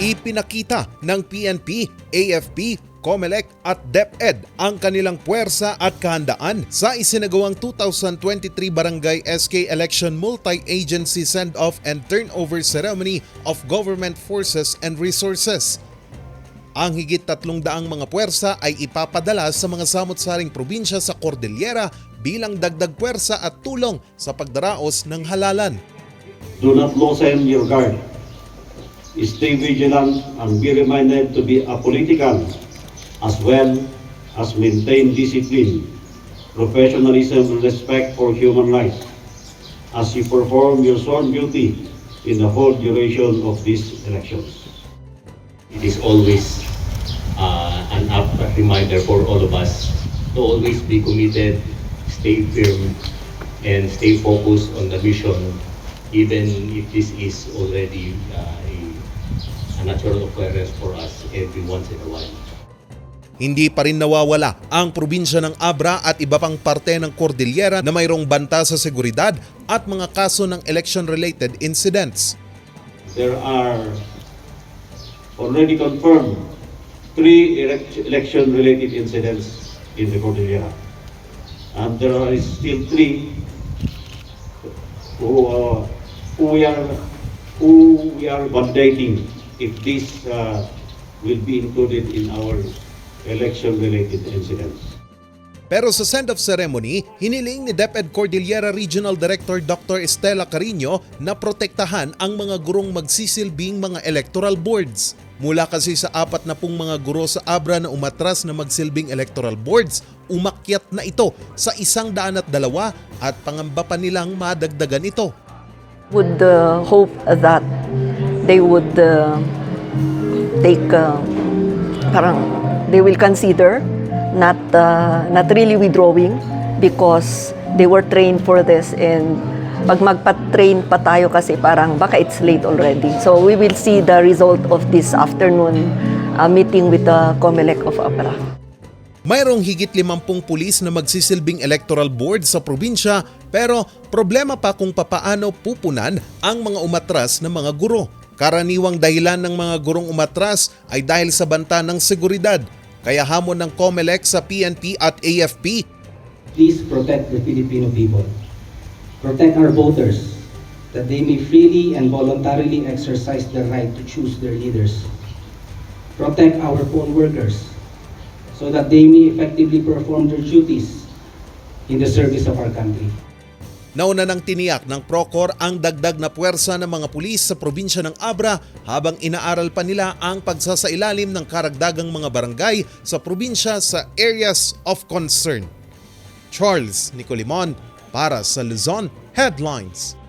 Ipinakita ng PNP, AFP, COMELEC at DepEd ang kanilang puwersa at kahandaan sa isinagawang 2023 Barangay SK Election Multi-Agency Send-Off and Turnover Ceremony of Government Forces and Resources. Ang higit tatlong daang mga puwersa ay ipapadala sa mga samot-saring probinsya sa Cordillera bilang dagdag puwersa at tulong sa pagdaraos ng halalan. Do not loosen your guard. Stay vigilant and be reminded to be apolitical as well as maintain discipline, professionalism, and respect for human life as you perform your sworn duty in the whole duration of these elections. It is always uh, an up reminder for all of us to always be committed, stay firm, and stay focused on the mission, even if this is already uh, natural occurrence for us every once in a while. Hindi pa rin nawawala ang probinsya ng Abra at iba pang parte ng Cordillera na mayroong banta sa seguridad at mga kaso ng election-related incidents. There are already confirmed three elec- election-related incidents in the Cordillera. And there are still three who, uh, who we are, who we are validating if this uh, will be included in our election-related incidents. Pero sa send-off ceremony, hiniling ni DepEd Cordillera Regional Director Dr. Estela Carino na protektahan ang mga gurong magsisilbing mga electoral boards. Mula kasi sa apat na pong mga guro sa Abra na umatras na magsilbing electoral boards, umakyat na ito sa isang daan at dalawa at pangamba pa nilang madagdagan ito. would uh, hope that they would uh, take uh, parang they will consider not uh, not really withdrawing because they were trained for this and pag magpa-train pa tayo kasi parang baka it's late already. So we will see the result of this afternoon uh, meeting with the COMELEC of APRA. Mayroong higit 50 pulis na magsisilbing electoral board sa probinsya pero problema pa kung papaano pupunan ang mga umatras na mga guro. Karaniwang dahilan ng mga gurong umatras ay dahil sa banta ng seguridad. Kaya hamon ng COMELEC sa PNP at AFP please protect the Filipino people. Protect our voters, that they may freely and voluntarily exercise their right to choose their leaders. Protect our poll workers, so that they may effectively perform their duties in the service of our country. Nauna nang tiniyak ng Procor ang dagdag na puwersa ng mga pulis sa probinsya ng Abra habang inaaral pa nila ang pagsasailalim ng karagdagang mga barangay sa probinsya sa areas of concern. Charles Nicolimon para sa Luzon Headlines.